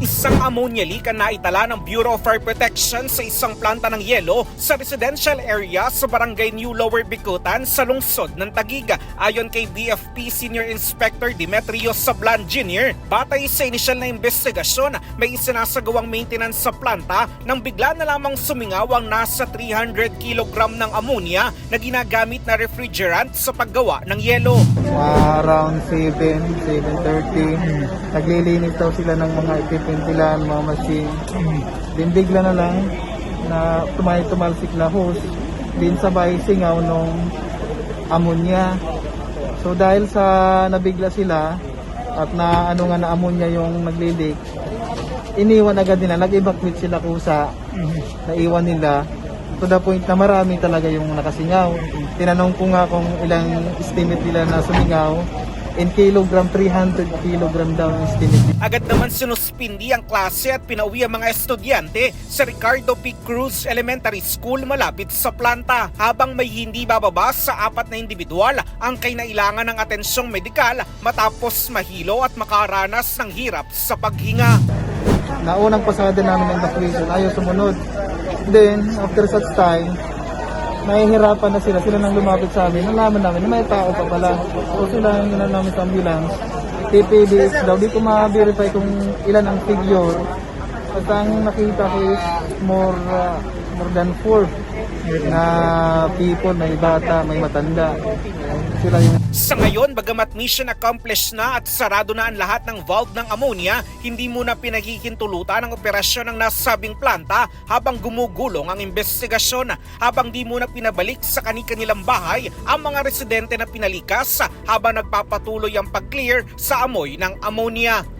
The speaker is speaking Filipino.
Isang ammonia leak ang naitala ng Bureau of Fire Protection sa isang planta ng yelo sa residential area sa barangay New Lower Bikutan sa lungsod ng Tagiga. Ayon kay BFP Senior Inspector Demetrio Sablan Jr., batay sa inisyal na investigasyon, may isinasagawang maintenance sa planta nang bigla na lamang sumingaw ang nasa 300 kg ng ammonia na ginagamit na refrigerant sa paggawa ng yelo. Around 7, 7.30, naglilinis daw sila ng mga equipment nila, ng mga machine. Bigla na lang na tumay tumalsik na hose, din sabay singaw nung ammonia. So dahil sa nabigla sila at na ano nga na ammonia yung naglilik, iniwan agad nila, nag-evacuate sila kusa, naiwan nila to the point na marami talaga yung nakasingaw. Tinanong ko nga kung ilang estimate nila na sumingaw. In kilogram, 300 kilogram daw ang estimate. Agad naman sinuspindi ang klase at pinauwi ang mga estudyante sa Ricardo P. Cruz Elementary School malapit sa planta habang may hindi bababa sa apat na individual ang kainailangan ng atensyong medikal matapos mahilo at makaranas ng hirap sa paghinga. Naunang pasada namin ng evacuation, ayaw sumunod. Then, after such time, nahihirapan na sila. Sila nang lumapit sa amin. Nalaman namin na may tao pa pala. So sila inan namin sa ambulance. TPDS daw. Di ko ma-verify kung ilan ang figure. At ang nakita ko is more, uh, more than four na people, may bata, may matanda. Sila yung Sa ngayon, bagamat mission accomplished na at sarado na ang lahat ng valve ng ammonia, hindi muna pinagkikintulutan ang operasyon ng nasabing planta habang gumugulong ang investigasyon. Habang di muna pinabalik sa kani-kanilang bahay ang mga residente na pinalikas habang nagpapatuloy ang pag-clear sa amoy ng ammonia.